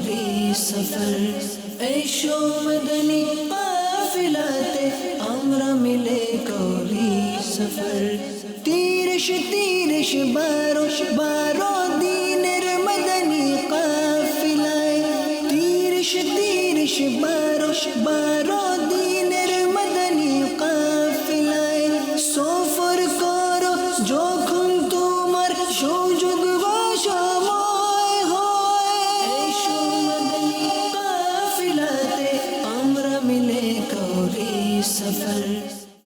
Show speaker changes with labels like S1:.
S1: दूरी सफर। ऐशो मदनी माफिलाते আমরা মিলে করি সফর তিরিশ তিরিশ বারো বারো দিনের মদনী কাফিলায় তিরিশ তিরিশ বারো বারো দিনের মদনী কাফিলায় সফর করো যখন তোমার সৌযোগ सफर